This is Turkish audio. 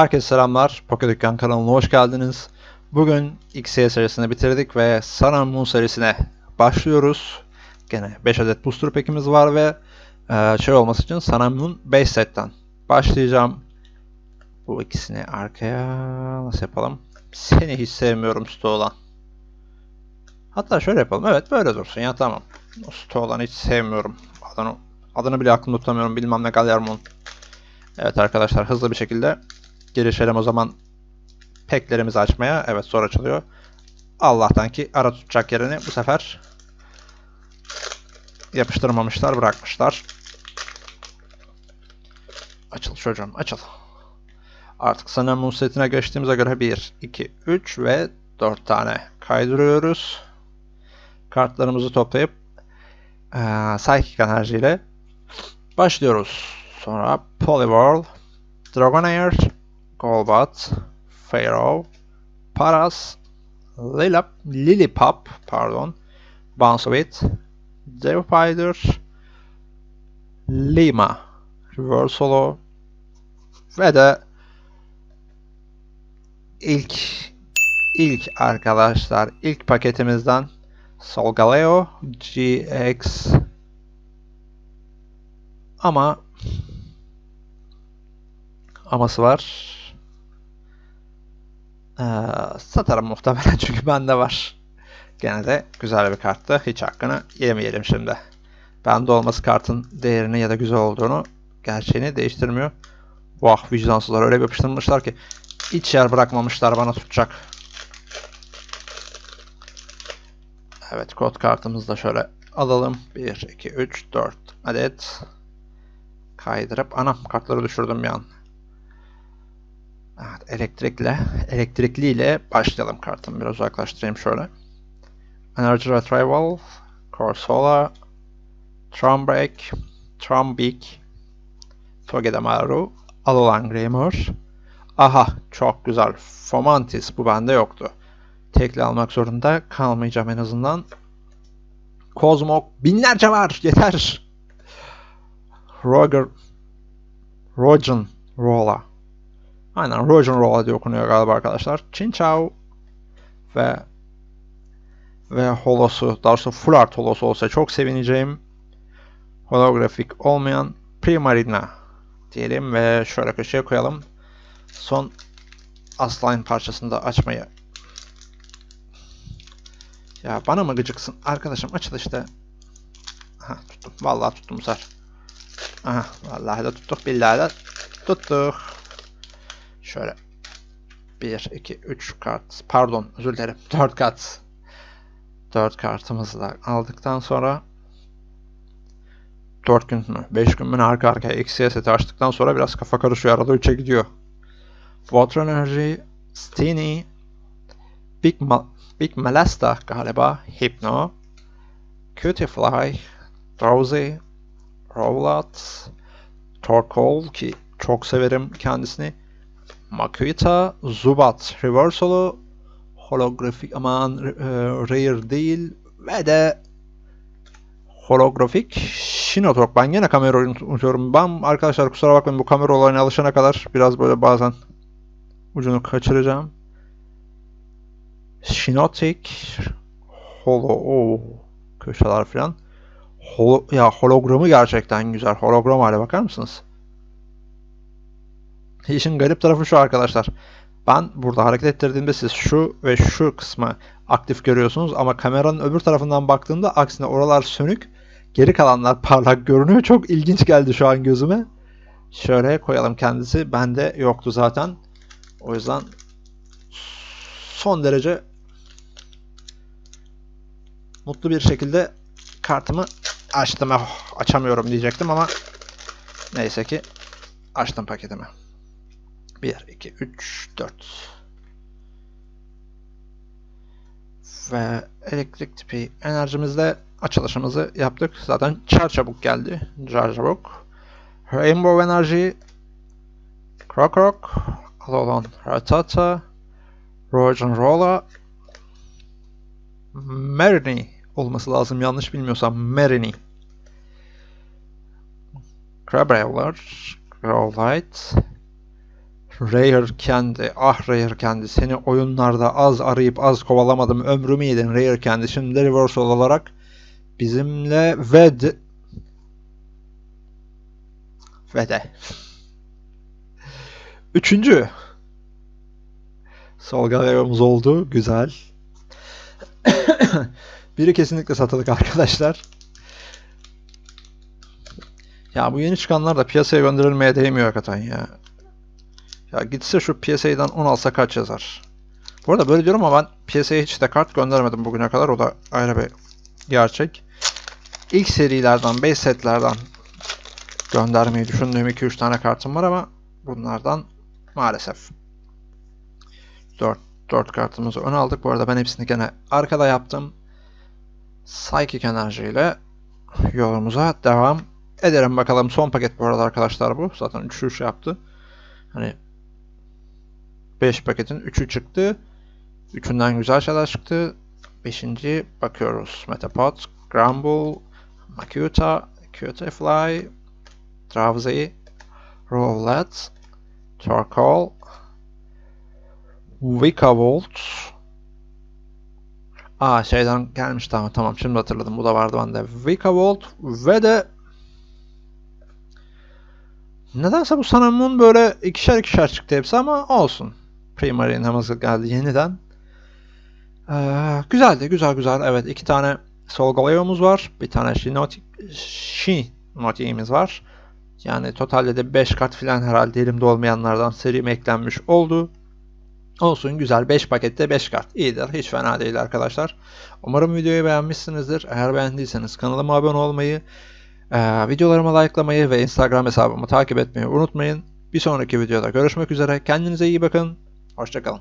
Herkese selamlar. Poke Dükkan kanalına hoş geldiniz. Bugün XY serisini bitirdik ve Sun Moon serisine başlıyoruz. Gene 5 adet booster pack'imiz var ve e, şey olması için Sun Moon base set'ten başlayacağım. Bu ikisini arkaya nasıl yapalım? Seni hiç sevmiyorum Sto olan. Hatta şöyle yapalım. Evet böyle dursun ya tamam. Sto olanı hiç sevmiyorum. Adını, adını bile aklımda tutamıyorum. Bilmem ne Gallarmon. Evet arkadaşlar hızlı bir şekilde girişelim o zaman peklerimizi açmaya. Evet zor açılıyor. Allah'tan ki ara tutacak yerini bu sefer yapıştırmamışlar bırakmışlar. Açıl çocuğum açıl. Artık sanırım Moon setine geçtiğimize göre 1, 2, 3 ve 4 tane kaydırıyoruz. Kartlarımızı toplayıp eee Psychic enerjiyle başlıyoruz. Sonra Poliwhirl, Dragonair, Golbat, Pharaoh, Paras, Lilip, Lilipop, pardon, Bouncewit, Devipider, Lima, Reversalo ve de ilk ilk arkadaşlar ilk paketimizden Solgaleo GX ama aması var. Ee, satarım muhtemelen çünkü bende var. Gene de güzel bir karttı. Hiç hakkını yemeyelim şimdi. Bende olması kartın değerini ya da güzel olduğunu gerçeğini değiştirmiyor. Vah vicdansızlar öyle yapıştırmışlar ki hiç yer bırakmamışlar bana tutacak. Evet kod kartımızı da şöyle alalım. 1, 2, 3, 4 adet kaydırıp anam kartları düşürdüm bir an. Elektrikle, elektrikliyle başlayalım kartımı biraz uzaklaştırayım şöyle. Energy Retrieval, Corsola, Trumbreak, Trumbik, Togedemaru, Alolan Grimmer. Aha çok güzel. Fomantis bu bende yoktu. Tekli almak zorunda kalmayacağım en azından. Kozmok binlerce var yeter. Roger Rogen Rolla. Aynen Rogen Rolla diye okunuyor galiba arkadaşlar. Chin Chow ve ve holosu, daha doğrusu full art holosu olsa çok sevineceğim. Holografik olmayan Primarina diyelim ve şöyle köşeye koyalım. Son Asline parçasını da açmayı ya bana mı gıcıksın? Arkadaşım açıl işte. Aha tuttum. Vallahi tuttum sefer. Aha vallahi de tuttuk. Billahi de tuttuk. Şöyle. 1, 2, 3 kart. Pardon özür dilerim. 4 kart. 4 kartımızı da aldıktan sonra 4 gün mü? 5 gün mü arka arkaya eksiye seti açtıktan sonra biraz kafa karışıyor. Arada 3'e gidiyor. Water Energy, Steenie, Big, Ma Big Malasta galiba, Hypno, Cutiefly, Drowsy, Rowlat, Torkoal ki çok severim kendisini. Makuita, Zubat, Reversalo, holografik aman e, rare değil ve de holografik Shinotok. Ben yine kamerayı unutuyorum. Ben arkadaşlar kusura bakmayın bu kamera olayına alışana kadar biraz böyle bazen ucunu kaçıracağım. Shinotic Holo o köşeler falan. Holo, ya hologramı gerçekten güzel. Hologram hale bakar mısınız? İşin garip tarafı şu arkadaşlar. Ben burada hareket ettirdiğimde siz şu ve şu kısmı aktif görüyorsunuz ama kameranın öbür tarafından baktığımda aksine oralar sönük, geri kalanlar parlak görünüyor. Çok ilginç geldi şu an gözüme. Şöyle koyalım kendisi. Bende yoktu zaten. O yüzden son derece mutlu bir şekilde kartımı açtım. Oh, açamıyorum diyecektim ama neyse ki açtım paketimi. 1, 2, 3, 4. Ve elektrik tipi enerjimizle açılışımızı yaptık. Zaten çar çabuk geldi. Çar çabuk. Rainbow Energy, Krokrok, Alolan Ratata, Rojan Rolla, Marini olması lazım yanlış bilmiyorsam Marini. Crabrawler, Growlite, Rare kendi, ah Rare kendi seni oyunlarda az arayıp az kovalamadım ömrümü yedin Rare kendi. Şimdi reversal olarak bizimle ve de- üçüncü Solgalayomuz oldu. Güzel. Biri kesinlikle satılık arkadaşlar. Ya bu yeni çıkanlar da piyasaya gönderilmeye değmiyor hakikaten ya. Ya gitse şu PSA'dan 10 alsa kaç yazar? Bu arada böyle diyorum ama ben PSA'ya hiç de kart göndermedim bugüne kadar. O da ayrı bir gerçek. İlk serilerden, base setlerden göndermeyi düşündüğüm 2-3 tane kartım var ama bunlardan maalesef 4, 4 kartımızı ön aldık. Bu arada ben hepsini gene arkada yaptım. Psychic enerjiyle yolumuza devam ederim bakalım. Son paket bu arada arkadaşlar bu. Zaten 3 3 yaptı. Hani 5 paketin 3'ü çıktı. 3'ünden güzel şeyler çıktı. 5. bakıyoruz. Metapod, Grumble, Makuta, Cutiefly, Drowsy, Roulette, Charcoal, Vikavolt. Aa şeyden gelmiş tamam tamam şimdi hatırladım bu da vardı bende. Vikavolt ve de Nedense bu Sun böyle ikişer ikişer çıktı hepsi ama olsun. Primary namazı geldi yeniden. Ee, güzeldi güzel güzel evet iki tane Solgaleo'muz var. Bir tane Shinoti, Shinoti'miz var. Yani totalde de 5 kart falan herhalde elimde olmayanlardan serime eklenmiş oldu. Olsun güzel 5 pakette 5 kart. İyidir. Hiç fena değil arkadaşlar. Umarım videoyu beğenmişsinizdir. Eğer beğendiyseniz kanalıma abone olmayı, ee, videolarıma likelamayı ve Instagram hesabımı takip etmeyi unutmayın. Bir sonraki videoda görüşmek üzere. Kendinize iyi bakın. Hoşçakalın.